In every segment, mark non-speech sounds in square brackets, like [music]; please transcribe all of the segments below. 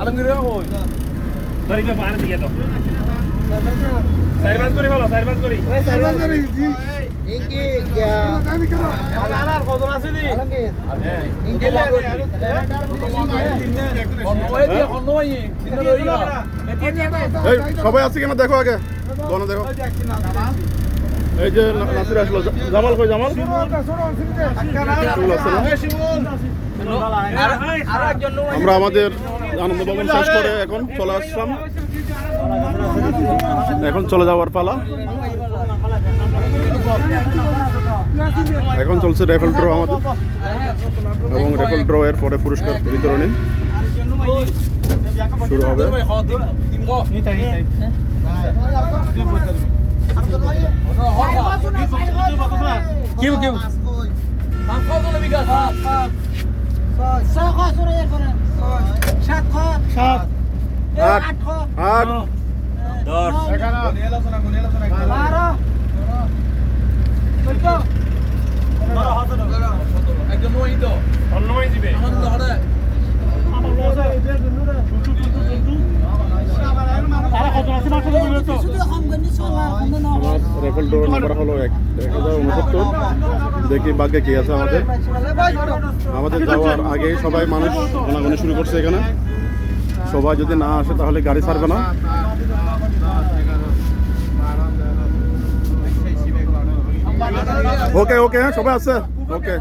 আলমগীর কই পার দিয়ে তো সাইবাস করি বলো সাইবাস করি আর কজন আছে দি এই সবাই আছে কিনা দেখো আগে গণ দেখো এই যে নাসির আসলো। জামাল কই, জামাল? আমরা আমাদের আনন্দ ভবন শেষ করে এখন চলে আসলাম। এখন চলে যাওয়ার পালা। এখন চলছে রেফেল ড্র আমাদের। এবং রেফেল ড্র এর পরে পুরস্কার বিতরণী শুরু হবে। Q Q. আট আট একজন নয় দিবে। নাম্বার হলো এক হাজার উনসত্তর। দেখি বাগে কি আছে আমাদের। আমাদের যাওয়ার আগে সবাই মানুষ গোনাগুনি শুরু করছে এখানে। সবাই যদি না আসে তাহলে গাড়ি ছাড়বে না। ওকে ওকে হ্যাঁ সবাই আছে? ওকে।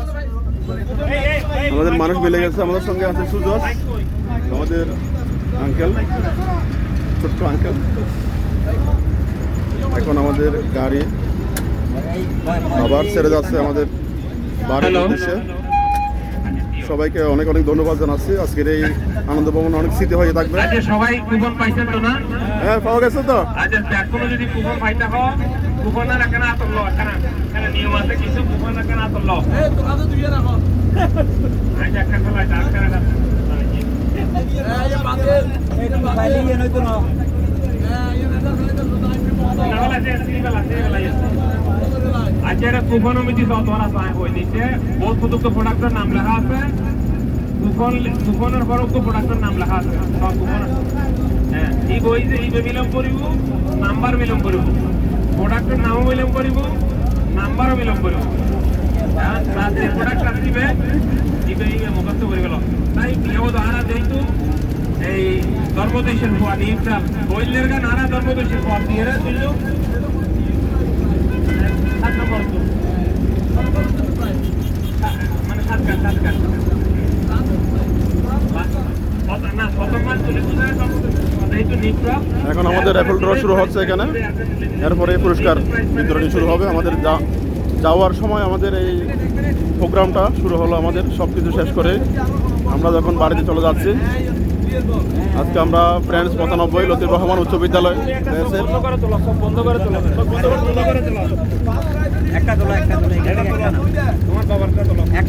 আমাদের মানুষ মিলে গেছে, আমাদের সঙ্গে আছে সুজস আমাদের আঙ্কেল ছোট্ট আঙ্কেল এখন আমাদের গাড়ি আবার ছেড়ে যাচ্ছে আমাদের বাড়ির উদ্দেশ্যে। সবাইকে অনেক অনেক ধন্যবাদ জানাচ্ছি। আজকের এই আনন্দ ভবন অনেক স্মৃতি হয়ে থাকবে। সবাই কুপন পাইছেন তো না? হ্যাঁ পাওয়া গেছে তো। যদি কুপন পাইতে হয় কুপনের এখানে এখানে নিয়ম আছে কিছু কুপন এখানে না কুপন মিটি ধরা পায় হই নিচে বহুত প্রদত্ত প্রোডাক্টের নাম লেখা আছে। কুপন কুপনের পর উক্ত প্রোডাক্টের নাম লেখা আছে। সব কুপন হ্যাঁ এই বই যে এই বিলম্ব করিব, নাম্বার বিলম্ব করিব। প্রোডাক্টের নামও বিলম্ব করিব, নাম্বারও বিলম্ব করিব। যে প্রোডাক্ট আসিবে ইবে ইবে মুখস্থ করে গেল। তাই প্রিয় ধারা যেহেতু এই ধর্মদেশের হওয়া নিউট্রাল বইলের গান হারা ধর্মদেশের হওয়া দিয়ে তুলল এখন আমাদের রেফেল ড্র শুরু হচ্ছে এখানে। এরপরে পুরস্কার বিতরণী শুরু হবে। আমাদের যা, যাওয়ার সময় আমাদের এই প্রোগ্রামটা শুরু হলো আমাদের সব কিছু শেষ করে। আমরা যখন বাড়িতে চলে যাচ্ছি, আজকে আমরা ফ্রেন্ডস পঁচানব্বই, লতিফ রহমান উচ্চ বিদ্যালয় ব্যাসের বন্ধ করে তোলো সব বন্ধ করে তোলো সব বন্ধ করে বন্ধ করে তোলো একটা তোলো একটা তোলো এটা তোলো তোমার বাবারটা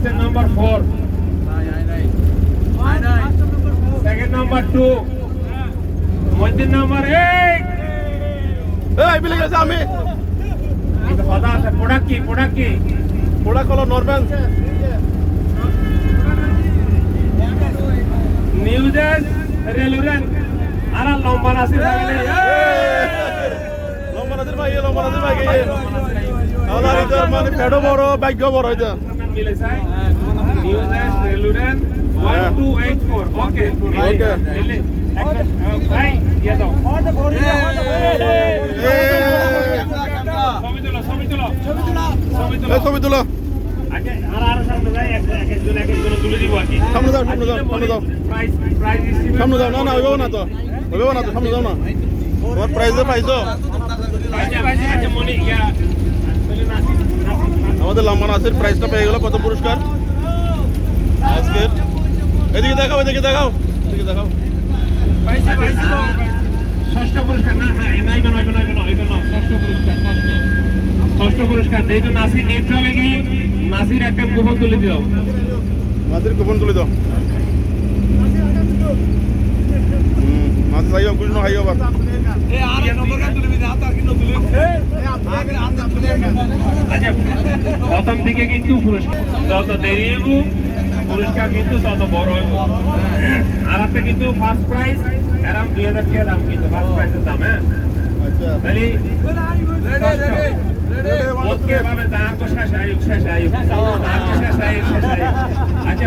লাস্টের number four second number two মধ্যের নাম্বার এইট এই বিলে গেছে আমি। কথা আছে প্রোডাক্ট কি প্রোডাক্ট কি ওরা হলো নরম্যান নিউজেস রেলুরেন আর লম্বা নাসি থাকলে লম্বা নাজির ভাই লম্বা নাজির ভাই আমার মানে পেটও বড় ভাগ্য বড় এটা one two eight four okay Okay. ভাই দিয়ে দাও ছবি তুলো ছবি তুলো ছবি তুলো ছবি তুলো আগে আর আর সামনে যাই এক এক একজন একজন তুলে দিব আর কি। সামনে যাও, সামনে যাও, সামনে যাও। প্রাইস প্রাইস সামনে যাও না না হইবেও না তো। হইবেও না তো সামনে যাও না। তোমার পাইছো। আচ্ছা মনি ইয়া। আমাদের লাম্বা নাচের প্রাইজটা পেয়ে গেল কত পুরস্কার? আজকের। এদিকে দেখাও এদিকে দেখাও এদিকে দেখাও। পাইছে পাইছে ষষ্ঠ পুরস্কার না হ্যাঁ নাই কোনো ষষ্ঠ পুরস্কার পুরস্কার নাসির একটা কুপন তুলে দিও। কুপন তুলে দাও। না আর নম্বর তুলে এই আগে আন্দা তুলে আচ্ছা প্রথম দিকে কিন্তু পুরস্কার যত দেরি হইব পুরস্কার কিন্তু তত বড় হইব। আর আপনি কিন্তু ফার্স্ট প্রাইজ এরকম দুই হাজার টাকা দাম কিন্তু ফার্স্ট প্রাইজের দাম হ্যাঁ? আচ্ছা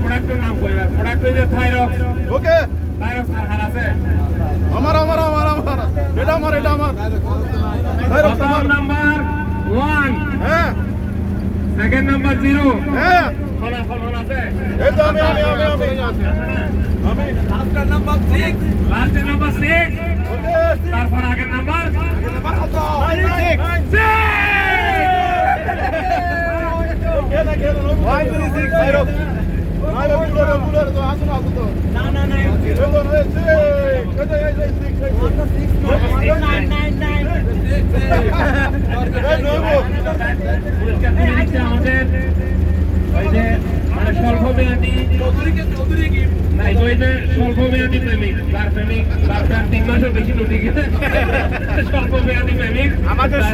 প্রোডাক্টের নাম কইবা? প্রোডাক্ট যে থাইরক্স ওকে। থাইরক্স আর আছে? আমার আমার আমার আমার। এটা আমার। নাম্বার সেকেন্ড নাম্বার জিরো হ্যাঁ এই তো আমি আমি আমি আমি আমি আপনার নাম্বার 6 লাস্টের নাম্বার সিক্স তারপর আগের নাম্বার নাম্বার কত কেনা কেনা ভাই তুমি সিক্স জিরো ভাই বুলার বুলার তো আসুন আসুন না না না প্রেমিক প্রেমিক তার প্রেম তিন মাসের বেশি নটি গেছে। [laughs] স্বল্প মেয়াদি প্রেমিক। আমাদের